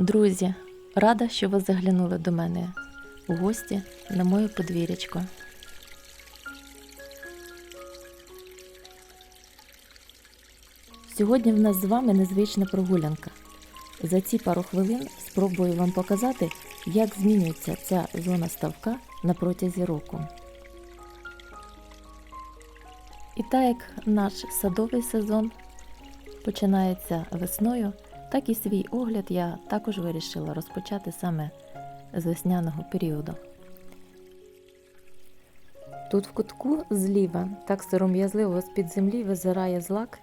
Друзі, рада, що ви заглянули до мене у гості на моє подвір'ячко. Сьогодні в нас з вами незвична прогулянка. За ці пару хвилин спробую вам показати, як змінюється ця зона ставка на протязі року. І так як наш садовий сезон починається весною, так і свій огляд я також вирішила розпочати саме з весняного періоду. Тут в кутку зліва так сором'язливо з-під землі визирає злак,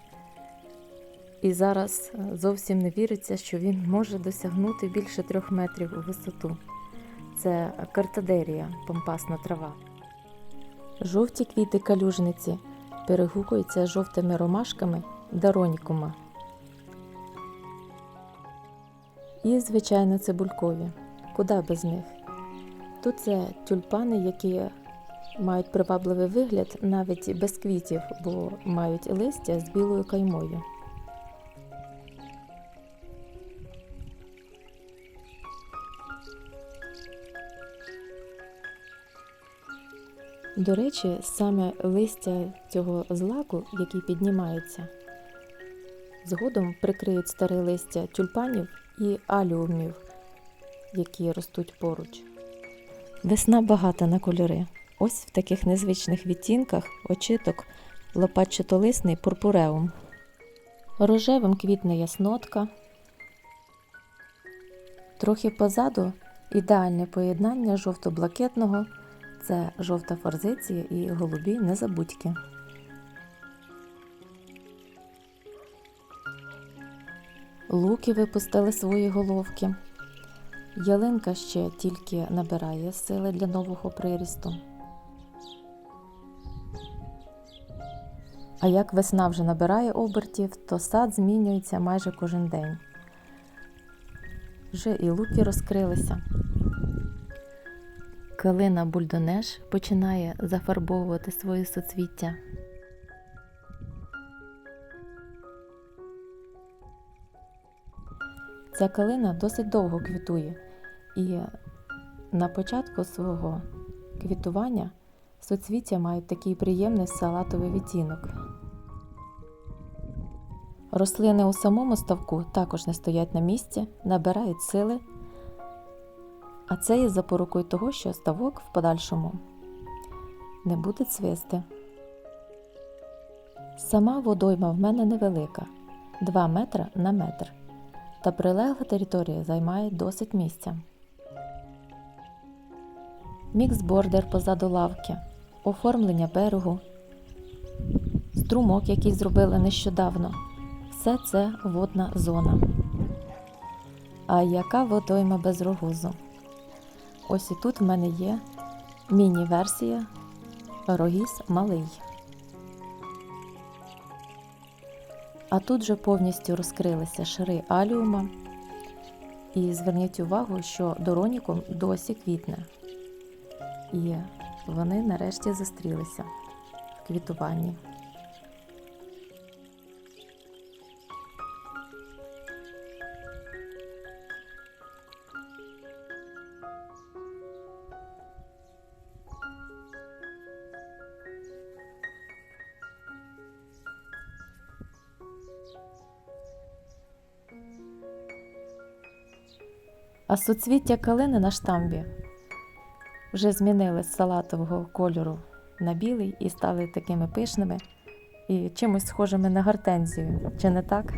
і зараз е, зовсім не віриться, що він може досягнути більше трьох метрів у висоту. Це картадерія, помпасна трава. Жовті квіти калюжниці перегукуються жовтими ромашками даронікума. І, звичайно, цибулькові. Куди без них? Тут це тюльпани, які мають привабливий вигляд навіть без квітів, бо мають листя з білою каймою. До речі, саме листя цього злаку, який піднімається, згодом прикриють старе листя тюльпанів і аліумів, які ростуть поруч. Весна багата на кольори. Ось в таких незвичних відтінках очиток лопатчатолисний пурпуреум. Рожевим квітне яснотка. Трохи позаду ідеальне поєднання жовто-блакитного це жовта форзиція і голубі незабудьки. Луки випустили свої головки. Ялинка ще тільки набирає сили для нового прирісту. А як весна вже набирає обертів, то сад змінюється майже кожен день. Вже і луки розкрилися. Калина бульдонеш починає зафарбовувати свої соцвіття. Ця калина досить довго квітує, і на початку свого квітування соцвіття мають такий приємний салатовий відтінок. Рослини у самому ставку також не стоять на місці, набирають сили, а це є запорукою того, що ставок в подальшому не буде цвісти. Сама водойма в мене невелика 2 метри на метр та прилегла територія займає досить місця. Мікс-бордер позаду лавки, оформлення берегу, струмок, який зробили нещодавно. Все це водна зона. А яка водойма без рогозу? Ось і тут в мене є міні-версія рогіз малий. А тут же повністю розкрилися шари аліума. І зверніть увагу, що доронікум досі квітне. І вони нарешті зустрілися в квітуванні. А суцвіття калини на штамбі вже змінили з салатового кольору на білий і стали такими пишними і чимось схожими на гортензію. Чи не так?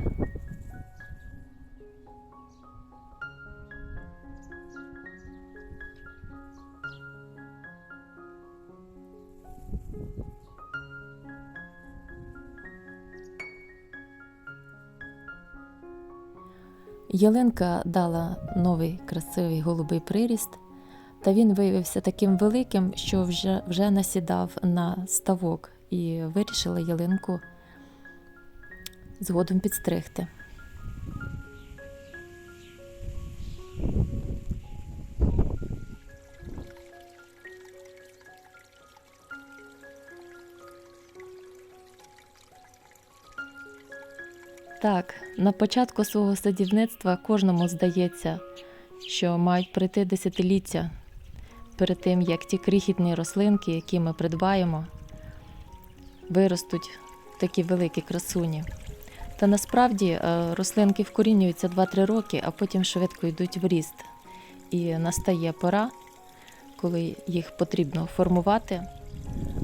Ялинка дала новий красивий голубий приріст, та він виявився таким великим, що вже, вже насідав на ставок і вирішила ялинку згодом підстригти. Так, на початку свого садівництва кожному здається, що мають пройти десятиліття перед тим, як ті крихітні рослинки, які ми придбаємо, виростуть в такі великі красуні. Та насправді е, рослинки вкорінюються 2-3 роки, а потім швидко йдуть в ріст. І настає пора, коли їх потрібно формувати.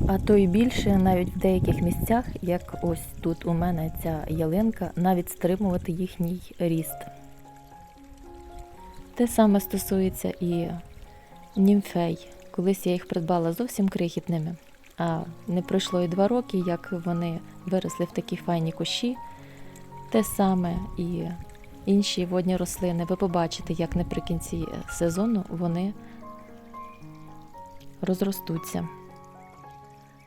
А то й більше навіть в деяких місцях, як ось тут у мене ця ялинка, навіть стримувати їхній ріст. Те саме стосується і німфей. Колись я їх придбала зовсім крихітними, а не пройшло і два роки, як вони виросли в такі файні кущі. Те саме і інші водні рослини. Ви побачите, як наприкінці сезону вони розростуться.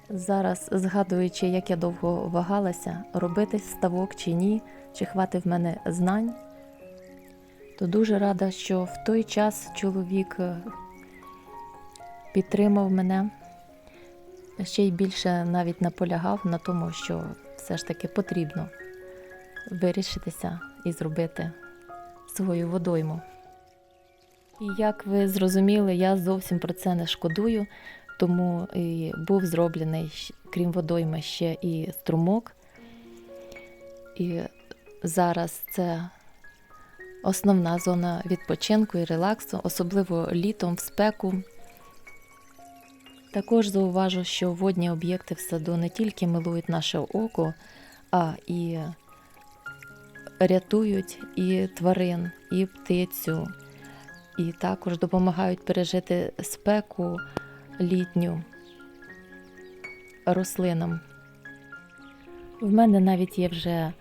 Зараз, згадуючи, як я довго вагалася, робити ставок чи ні, чи хватить в мене знань, то дуже рада, що в той час чоловік е, підтримав мене, ще й більше навіть наполягав на тому, що все ж таки потрібно вирішитися і зробити свою водойму. І як ви зрозуміли, я зовсім про це не шкодую, тому і був зроблений, крім водойми, ще і струмок. І зараз це основна зона відпочинку і релаксу, особливо літом в спеку. Також зауважу, що водні об'єкти в саду не тільки милують наше око, а і рятують і тварин, і птицю, і також допомагають пережити спеку літню рослинам. В мене навіть є вже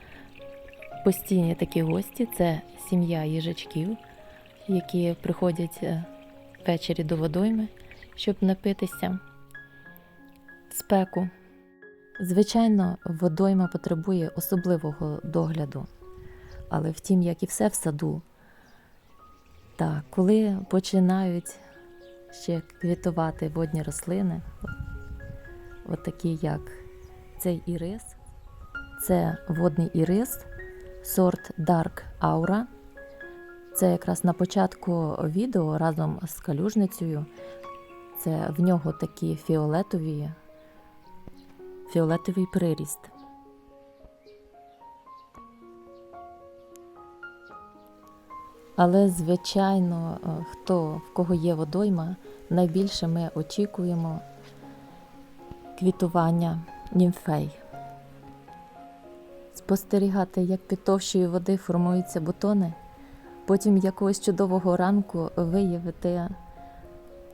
постійні такі гості це сім'я їжачків, які приходять е, ввечері до водойми, щоб напитися спеку. Звичайно, водойма потребує особливого догляду, але втім, як і все в саду. Так, коли починають ще квітувати водні рослини, от такі як цей ірис, це водний ірис, сорт Dark Aura. Це якраз на початку відео разом з калюжницею. Це в нього такі фіолетові, фіолетовий приріст. Але, звичайно, хто в кого є водойма, найбільше ми очікуємо квітування німфей. Спостерігати, як під товщою води формуються бутони, потім якогось чудового ранку виявити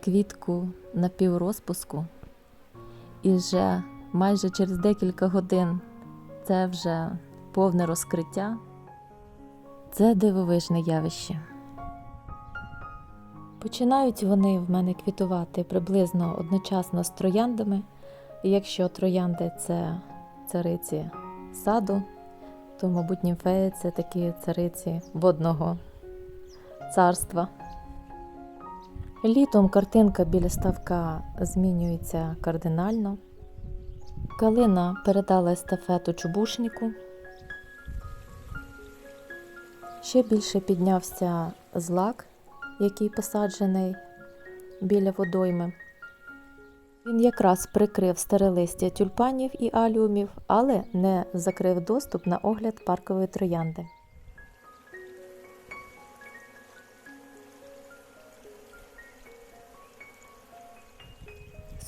квітку на піврозпуску, і вже майже через декілька годин це вже повне розкриття. Це дивовижне явище. Починають вони в мене квітувати приблизно одночасно з трояндами. Якщо троянди це цариці саду, то, мабуть, німфеї це такі цариці водного царства. Літом картинка біля ставка змінюється кардинально. Калина передала естафету чубушнику. Ще більше піднявся злак, який посаджений біля водойми. Він якраз прикрив старе листя тюльпанів і аліумів, але не закрив доступ на огляд паркової троянди.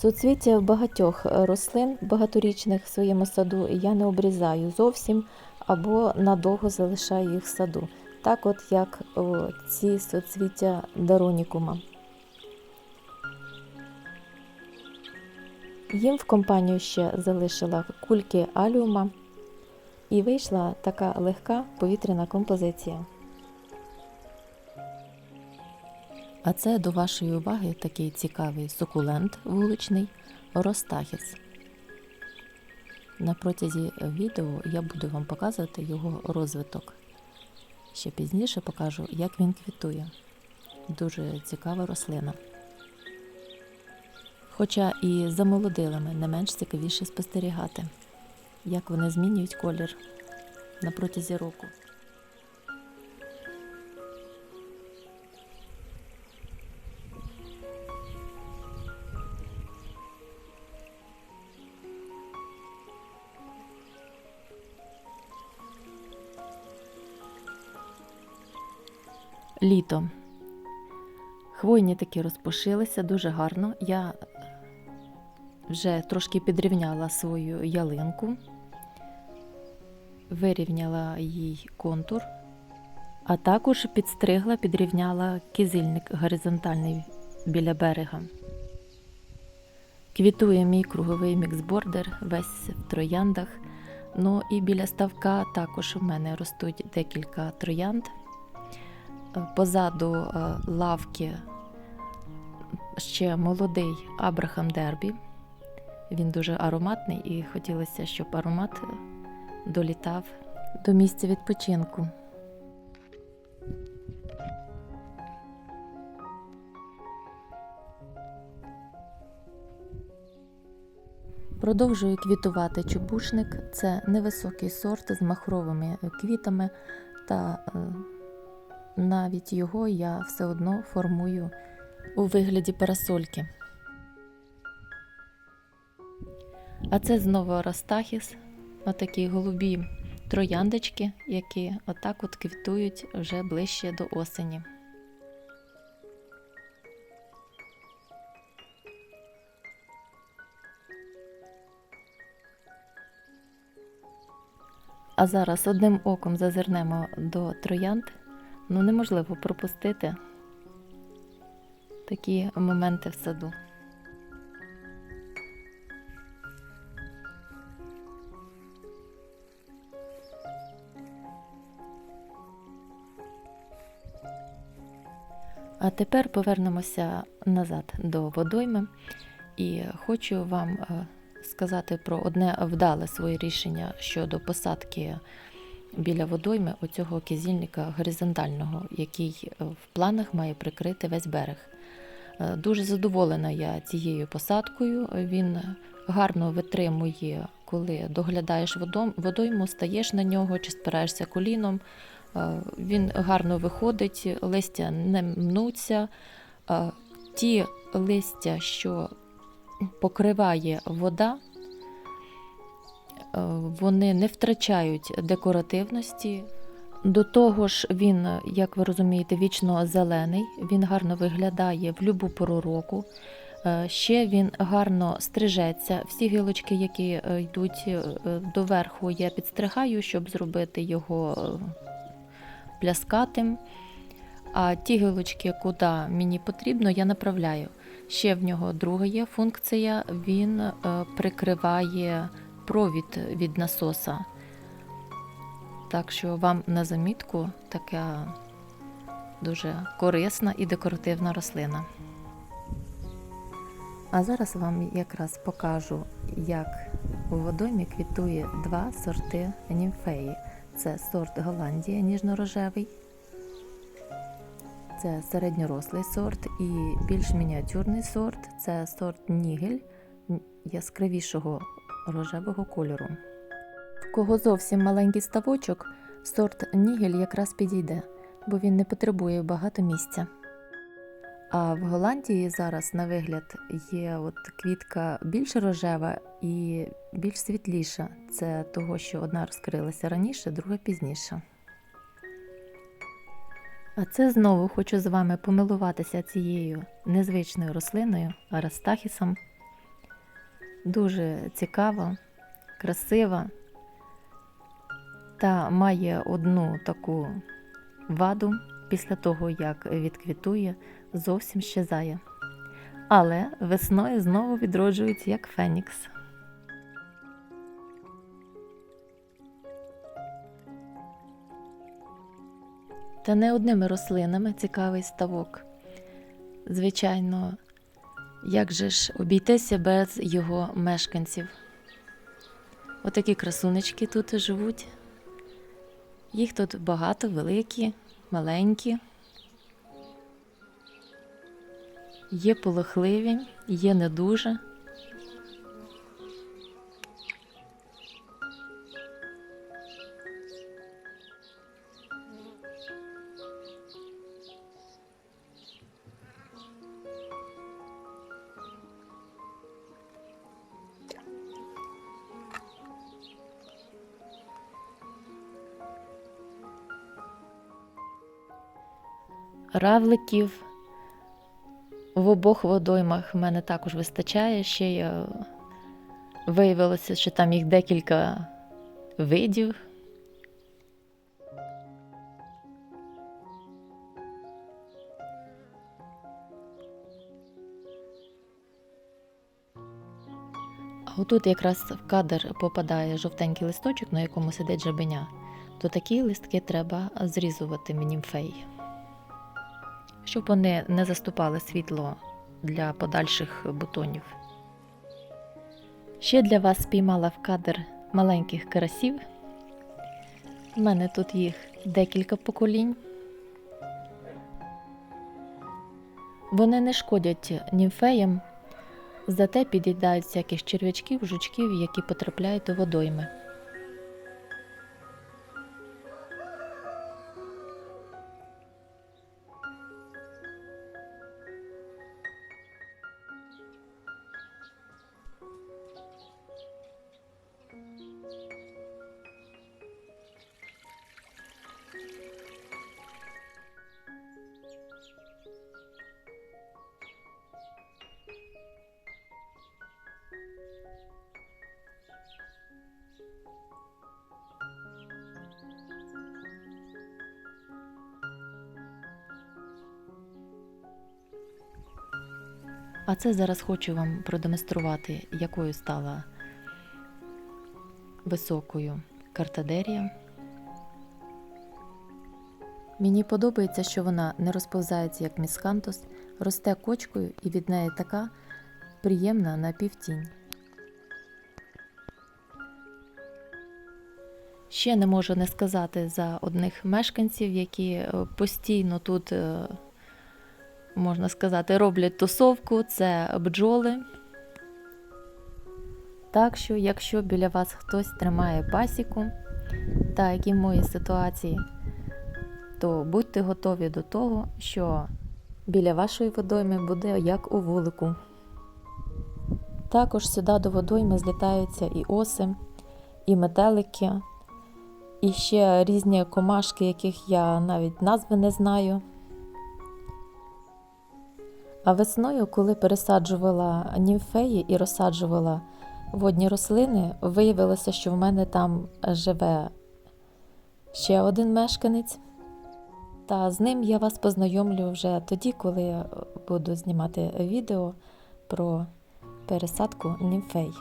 Суцвіття багатьох рослин багаторічних в своєму саду я не обрізаю зовсім або надовго залишаю їх в саду. Так от як о, ці соцвіття даронікума. Їм в компанію ще залишила кульки аліума і вийшла така легка повітряна композиція. А це до вашої уваги такий цікавий сукулент вуличний Ростахіс. На протязі відео я буду вам показувати його розвиток. Ще пізніше покажу, як він квітує. Дуже цікава рослина. Хоча і за молодилами не менш цікавіше спостерігати, як вони змінюють колір на протязі року. Літо. Хвойні такі розпушилися дуже гарно. Я вже трошки підрівняла свою ялинку, вирівняла їй контур, а також підстригла, підрівняла кизильник горизонтальний біля берега. Квітує мій круговий міксбордер, весь в трояндах. Ну і біля ставка також в мене ростуть декілька троянд. Е, Позаду е, лавки ще молодий Абрахам Дербі. Він дуже ароматний і хотілося, щоб аромат долітав до місця відпочинку. Продовжую квітувати чубушник. Це невисокий сорт з махровими квітами, та е, навіть його я все одно формую у вигляді парасольки. А це знову Арастахіс, отакі голубі трояндочки, які отак от квітують вже ближче до осені. А зараз одним оком зазирнемо до троянд. Ну, неможливо пропустити такі моменти в саду. А тепер повернемося назад до водойми і хочу вам е, сказати про одне вдале своє рішення щодо посадки біля водойми оцього кизільника горизонтального, який е, в планах має прикрити весь берег. Е, Дуже задоволена я цією посадкою. Він гарно витримує, коли доглядаєш водойму, стаєш на нього чи спираєшся коліном. Е, Він гарно виходить, листя не мнуться. Ті листя, що покриває вода, вони не втрачають декоративності. До того ж, він, як ви розумієте, вічно зелений, він гарно виглядає в любу пору року. Е, Ще він гарно стрижеться. Всі гілочки, які е, йдуть е, доверху, я підстригаю, щоб зробити його е, пляскатим. А ті гілочки, куди мені потрібно, я направляю. Ще в нього друга є функція, він е, прикриває провід від насоса. Так що вам на замітку така дуже корисна і декоративна рослина. А зараз вам якраз покажу, як у водоймі квітує два сорти німфеї. Це сорт Голландія ніжно-рожевий, це середньорослий сорт і більш мініатюрний сорт це сорт Нігель яскравішого рожевого кольору. В кого зовсім маленький ставочок, сорт Нігель якраз підійде, бо він не потребує багато місця. А в Голландії зараз на вигляд є от квітка більш рожева і більш світліша. Це того, що одна розкрилася раніше, друга пізніше. А це знову хочу з вами помилуватися цією незвичною рослиною Арастахісом. Дуже цікава, красива та має одну таку ваду після того, як відквітує, зовсім щезає. Але весною знову відроджується як фенікс. Та не одними рослинами цікавий ставок. Звичайно, як же ж обійтися без його мешканців? Отакі красунечки тут живуть. Їх тут багато, великі, маленькі. Є полохливі, є не дуже. Равликів в обох водоймах в мене також вистачає. Ще е, виявилося, що там їх декілька видів. А отут якраз в кадр попадає жовтенький листочок, на якому сидить жабеня, то такі листки треба зрізувати німфеї, щоб вони не заступали світло для подальших бутонів. Ще для вас спіймала в кадр маленьких карасів. У мене тут їх декілька поколінь. Вони не шкодять німфеям, зате під'їдають всяких черв'ячків, жучків, які потрапляють у водойми. А це зараз хочу вам продемонструвати, якою стала високою картадерія. Мені подобається, що вона не розповзається як міскантус, росте кочкою і від неї така приємна напівтінь. Ще не можу не сказати за одних мешканців, які е, постійно тут, е, можна сказати, роблять тусовку, це бджоли. Так що, якщо біля вас хтось тримає пасіку, так як і в моїй ситуації, то будьте готові до того, що біля вашої водойми буде як у вулику. Також сюди до водойми злітаються і оси, і метелики, і ще різні комашки, яких я навіть назви не знаю. А весною, коли пересаджувала німфеї і розсаджувала водні рослини, виявилося, що в мене там живе ще один мешканець. Та з ним я вас познайомлю вже тоді, коли я буду знімати відео про пересадку німфей.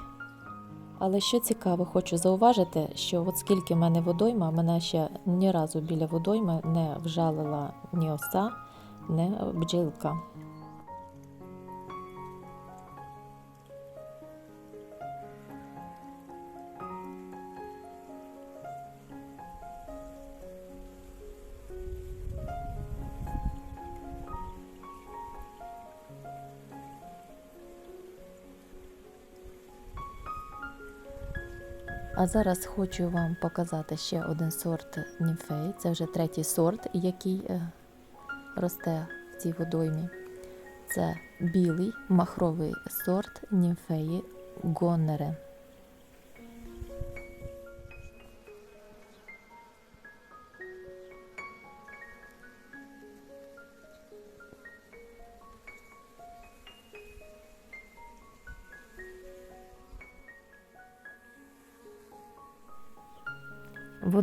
Але що цікаво, хочу зауважити, що от скільки в мене водойма, мене ще ні разу біля водойми не вжалила ні оса, ні бджілка. А зараз хочу вам показати ще один сорт німфеї. Це вже третій сорт, який е, росте в цій водоймі. Це білий махровий сорт німфеї Гоннере.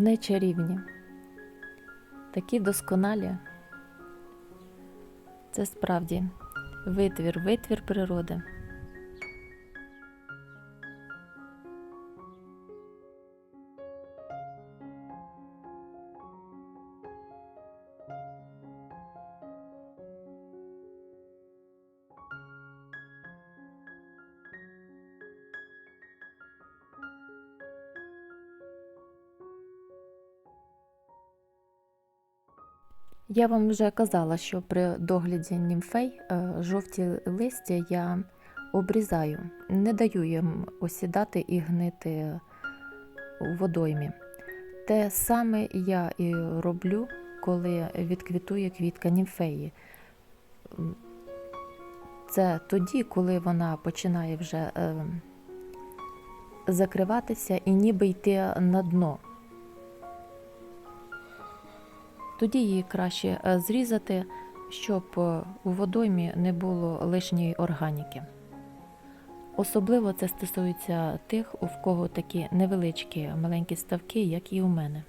Вони чарівні, такі досконалі. Це справді витвір, витвір природи. Я вам вже казала, що при догляді німфей е, жовті листя я обрізаю, не даю їм осідати і гнити у водоймі. Те саме я і роблю, коли відквітує квітка німфеї. Це тоді, коли вона починає вже е, закриватися і ніби йти на дно. Тоді її краще е, зрізати, щоб е, у водоймі не було лишньої органіки. Особливо це стосується тих, у кого такі невеличкі маленькі ставки, як і у мене.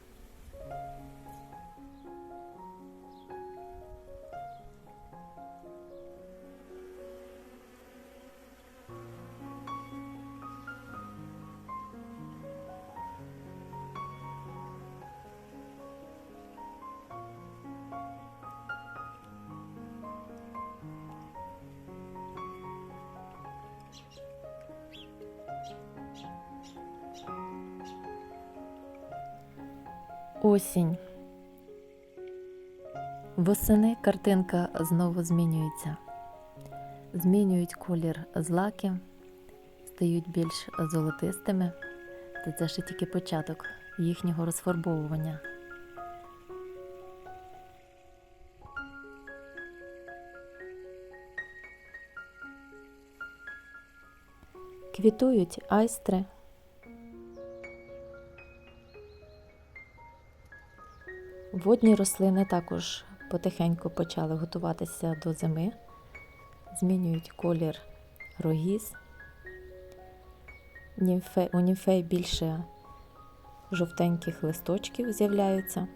Осінь. Восени картинка знову змінюється. Змінюють колір злаки, стають більш золотистими, та це ще тільки початок їхнього розфарбовування. Квітують айстри. Водні рослини також потихеньку почали готуватися до зими, змінюють колір рогіз. У німфей більше жовтеньких листочків з'являються.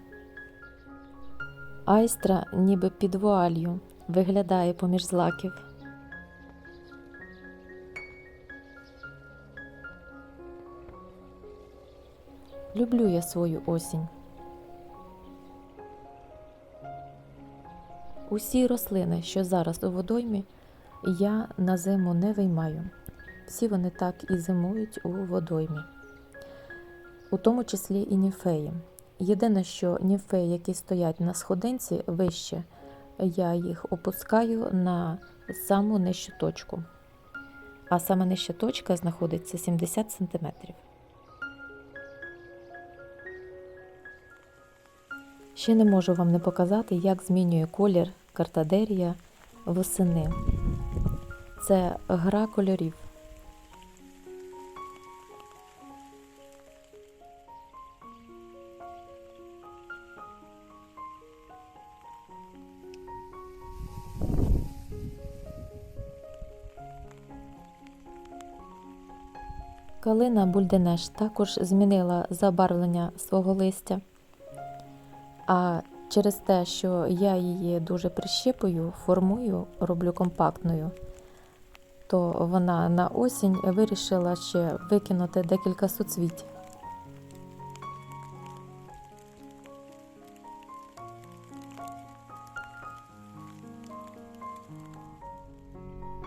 Айстра ніби під вуалью виглядає поміж злаків. Люблю я свою осінь. Усі рослини, що зараз у водоймі, я на зиму не виймаю. Всі вони так і зимують у водоймі, у тому числі і німфеї. Єдине, що німфеї, які стоять на сходинці вище, я їх опускаю на саму нижчу точку. А саме нижча точка знаходиться 70 см. Ще не можу вам не показати, як змінює колір картадерія восени. Це гра кольорів. Калина Бульденеш також змінила забарвлення свого листя. А через те, що я її дуже прищіпую, формую, роблю компактною, то вона на осінь вирішила ще викинути декілька суцвіть.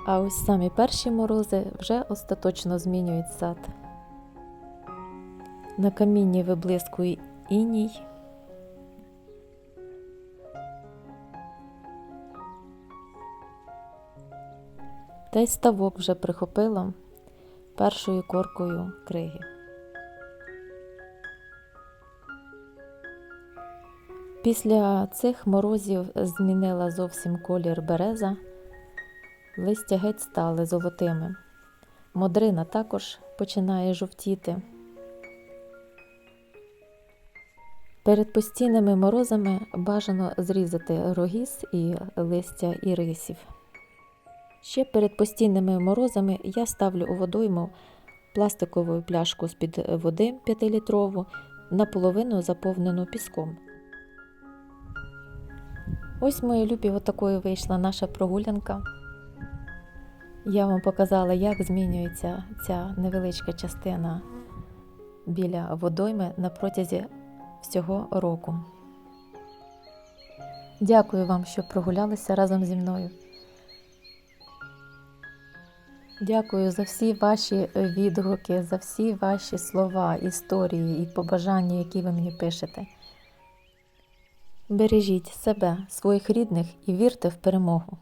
А ось самі перші морози вже остаточно змінюють сад. На камінні виблискує іній. Та й ставок вже прихопила першою коркою криги. Після цих морозів змінила зовсім колір береза, листя геть стали золотими. Модрина також починає жовтіти. Перед постійними морозами бажано зрізати рогіз і листя ірисів. Ще перед постійними морозами я ставлю у водойму пластикову пляшку з-під води 5-літрову, наполовину заповнену піском. Ось, мої любі, отакою вийшла наша прогулянка. Я вам показала, як змінюється ця невеличка частина біля водойми на протязі всього року. Дякую вам, що прогулялися разом зі мною. Дякую за всі ваші відгуки, за всі ваші слова, історії і побажання, які ви мені пишете. Бережіть себе, своїх рідних і вірте в перемогу.